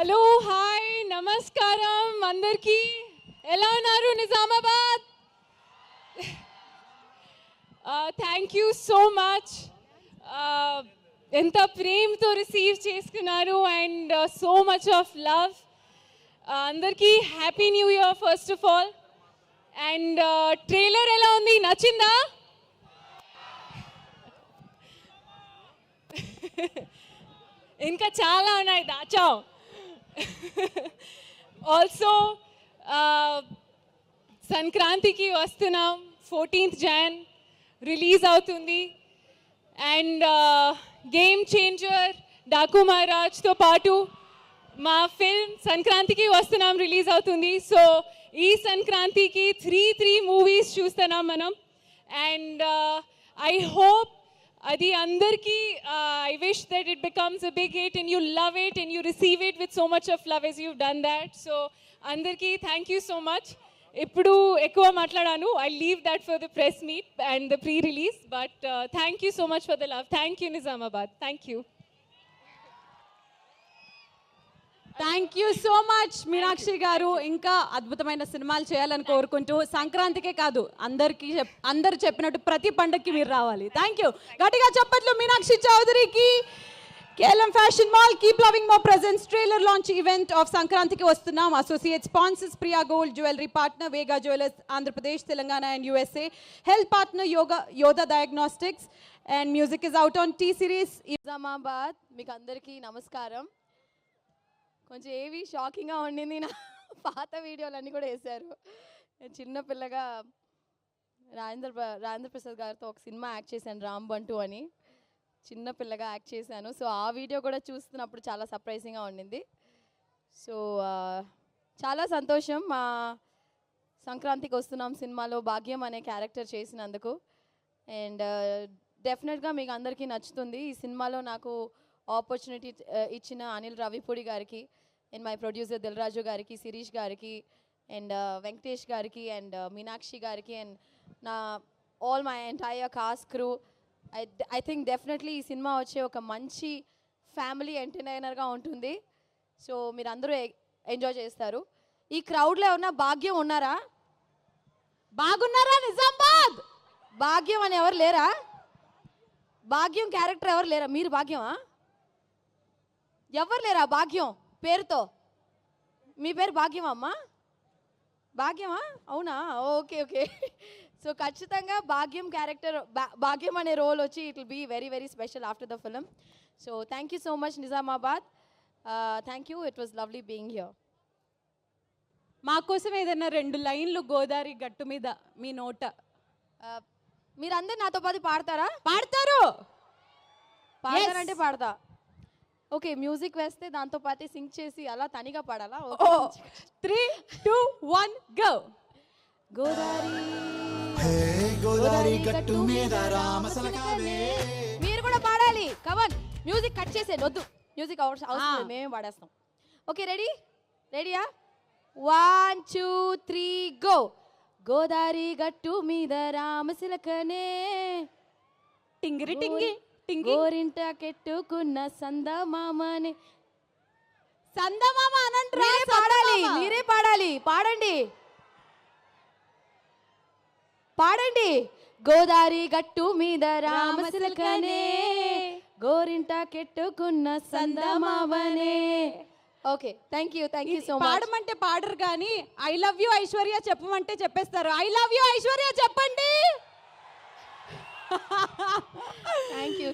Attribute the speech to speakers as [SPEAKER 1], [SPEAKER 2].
[SPEAKER 1] Hello hi నమస్కారం అందరికీ. ఎలా ఉన్నారు Nizamabad? Thank you so much ఎంత ప్రేమతో రిసీవ్ చేసుకున్నారు and so much of love అందరికీ happy new year first of all and trailer ఎలా ఉంది? నచ్చిందా? ఇంకా చాలా ఉన్నాయి. దాచాం. ఆల్సో సంక్రాంతికి వస్తున్నాం ఫోర్టీన్త్ జాన్ రిలీజ్ అవుతుంది. అండ్ గేమ్ చేంజర్ డాకు మహారాజ్తో పాటు మా ఫిల్మ్ సంక్రాంతికి వస్తున్నాం రిలీజ్ అవుతుంది. సో ఈ సంక్రాంతికి త్రీ త్రీ మూవీస్ చూస్తున్నాం మనం. అండ్ ఐ హోప్ అది అందరికీ I wish that it becomes a big hit and you love it and you receive it with so much of love as you done that so అందరికీ thank you so much ఇప్పుడు ఎక్కువ మాట్లాడాను. I leave that for the press meet and the pre release but thank you so much for the love thank you Nizamabad thank you
[SPEAKER 2] thank you so much Meenakshi garu. ఇంకా అద్భుతమైన సినిమాలు చేయాలని కోరుకుంటూ సంక్రాంతికే కాదు అందరికి అందరు చెప్పినట్టు ప్రతి పండక్కి మీరు రావాలి. థ్యాంక్ యూ గట్టిగా చెప్పట్లు Meenakshi చౌదరికి. KLM fashion mall keep loving more presence trailer launch event of సంక్రాంతికి వస్తున్నాం. Associate sponsors Priya gold jewellery partner Vega jewellers Andhra Pradesh Telangana and USA health partner Yoga Yodha diagnostics and music is out on T Series
[SPEAKER 3] Nizamabad మీకు అందరికీ నమస్కారం. కొంచెం ఏవి షాకింగ్గా ఉండింది నా పాత వీడియోలన్నీ కూడా వేశారు. నేను చిన్న పిల్లగా రాజేంద్ర ప్ర- రాజేంద్ర ప్రసాద్ గారితో ఒక సినిమా యాక్ట్ చేశాను రామ్ బంటు అని. చిన్న పిల్లగా యాక్ట్ చేశాను. సో ఆ వీడియో కూడా చూస్తున్నప్పుడు చాలా సర్ప్రైజింగ్గా ఉండింది. సో చాలా సంతోషం. మా సంక్రాంతికి వస్తున్నాం సినిమాలో భాగ్యం అనే క్యారెక్టర్ చేసినందుకు. అండ్ డెఫినెట్గా మీకు అందరికీ నచ్చుతుంది. ఈ సినిమాలో నాకు ఆపర్చునిటీ uh, ఇచ్చిన అనిల్ రవిపూడి గారికి అండ్ మై ప్రొడ్యూసర్ దిల్రాజు గారికి శిరీష్ గారికి అండ్ వెంకటేష్ uh, గారికి అండ్ మీనాక్షి uh, గారికి అండ్ నా all my entire cast crew I I think definitely ఈ సినిమా వచ్చే ఒక మంచి ఫ్యామిలీ ఎంటర్టైనర్గా ఉంటుంది. సో మీరు అందరూ ఎంజాయ్ చేస్తారు. ఈ క్రౌడ్లో ఏమన్నా భాగ్యం ఉన్నారా?
[SPEAKER 2] బాగున్నారా నిజామాబాద్?
[SPEAKER 3] భాగ్యం అని ఎవరు లేరా? భాగ్యం క్యారెక్టర్ ఎవరు లేరా? మీరు భాగ్యమా? ఎవరు లేరా భాగ్యం పేరుతో? మీ పేరు భాగ్యమా అమ్మా? భాగ్యమా? అవునా? Okay okay. సో ఖచ్చితంగా భాగ్యం క్యారెక్టర్ భాగ్యం అనే రోల్ వచ్చి it will be very very special after the film so thank you so much Nizamabad. Thank you it was lovely being here
[SPEAKER 2] మా కోసం ఏదైనా రెండు లైన్లు గోదావరి గట్టు మీద మీ నోట.
[SPEAKER 3] మీరందరూ నాతో పాటు పాడతారా?
[SPEAKER 2] పాడతారు.
[SPEAKER 3] పాడతారంటే పాడతా. ఓకే మ్యూజిక్ వేస్తే దాంతో పాటు సింగ్ చేసి అలా తనిగా పాడాలా?
[SPEAKER 2] ఓ three two one go
[SPEAKER 3] Godavari
[SPEAKER 4] Godavari గట్టు మీద
[SPEAKER 3] మీరు కూడా పాడాలి. కవన్ మ్యూజిక్ కట్ చేసే వద్దు మ్యూజిక్ అవసరం అవసరం లేదు, మేమే పాడేస్తాం. ఓకే రెడీ రెడీయా one two three go Godavari గట్టు మీద రామశిలకనే
[SPEAKER 2] టింగిరి టింగి. టింగి
[SPEAKER 3] గోరింట కెట్టుకున్న సందమామనే.
[SPEAKER 2] సందమామ అనంట్రా?
[SPEAKER 3] మీరే పాడాలి మీరే పాడాలి. పాడండి. పాడండి. గోదారి గట్టు మీద రామశిలకనే గోరింట కెట్టుకున్న సందమావనే okay thank you thank you so much
[SPEAKER 2] పాడమంటే పాడరు కానీ ఐ లవ్ యూ ఐశ్వర్య చెప్పమంటే చెప్పేస్తారు. ఐ లవ్ యూ ఐశ్వర్య చెప్పండి.
[SPEAKER 3] Thank you